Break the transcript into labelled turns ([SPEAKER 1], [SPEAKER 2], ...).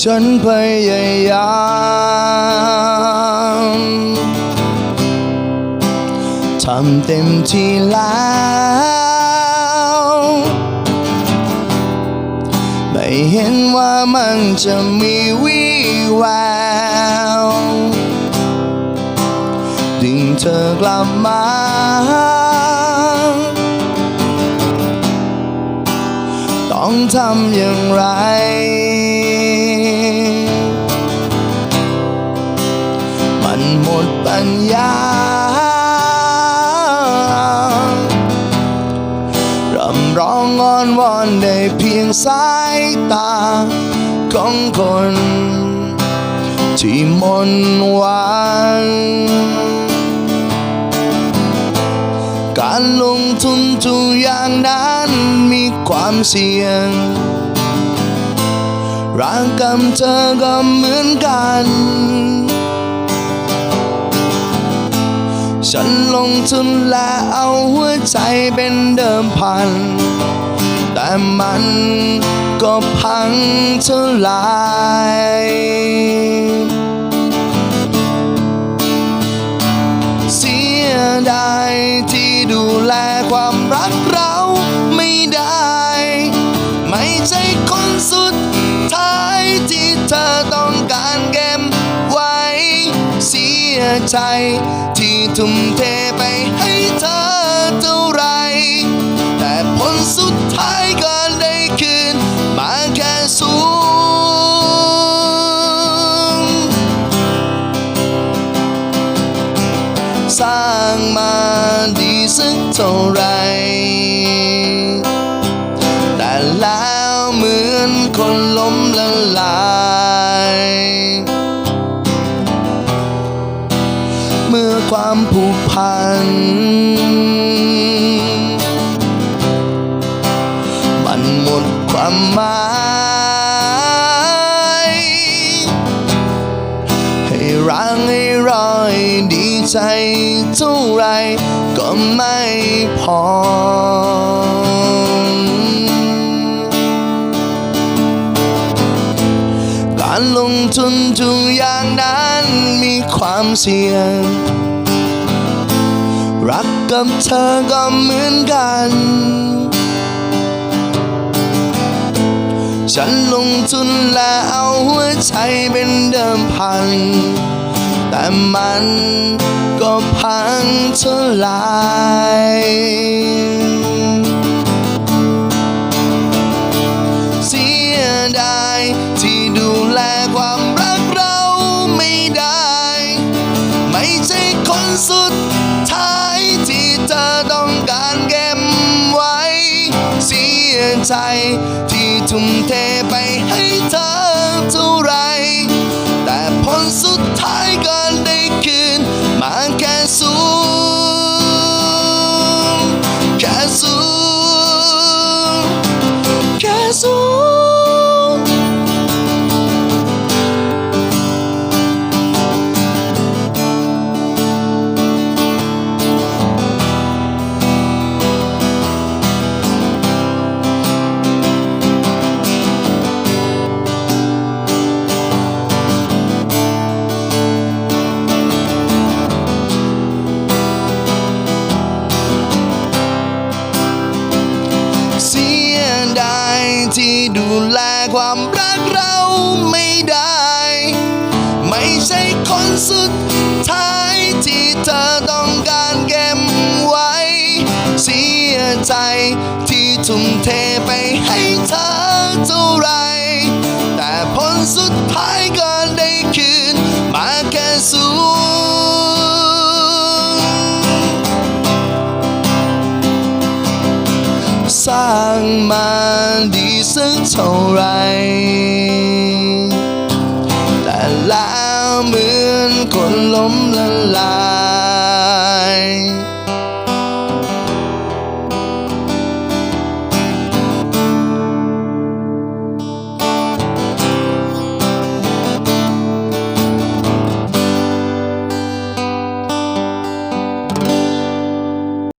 [SPEAKER 1] ฉันพยายามทำเต็มที่แล้ว ไม่เห็นว่ามันจะมีวี่แววดึงเธอกลับมาต้องทำอย่างไรำร้องอ้อนวอนได้เพียงสายตาของคน ที่มนหวังการลงทุนทุกอย่างนั้นมีความเสี่ยงร่างกับเธอก็เหมือนกัน ฉันลงทุนและเอาหัวใจเป็นเดิมพัน แต่มันก็พังทลายเสียดายที่ดูแลความรักเรา ใจ ที่ทุ่มเทไปให้เธอเท่าไร แต่ผลสุดท้ายก็ได้คืน มาแค่สูง สร้างมาดีสักเท่าไร แต่แล้วเหมือนคนล้มละลาย มันหมดความหมายให้รังให้รอยดีใจเท่าไรก็ไม่พอ การลงทุนทุกอย่างนั้นมีความเสี่ยง รักกับเธอก็เหมือนกัน ฉันลงทุนและเอาหัวใจเป็นเดิมพัน แต่มันก็พังทลาย ใจ ที่ทุ่มเทไปให้เธอเท่าไร แต่ผลสุดท้าย ดูแลความรักเราไม่ได้ ไม่ใช่คนสุดท้ายที่เธอต้องการเก็บไว้ เสียใจที่ทุ่มเทไปให้เธอางมันดีสักเท่าไร แต่แล้วเหมือนคนล้มละลาย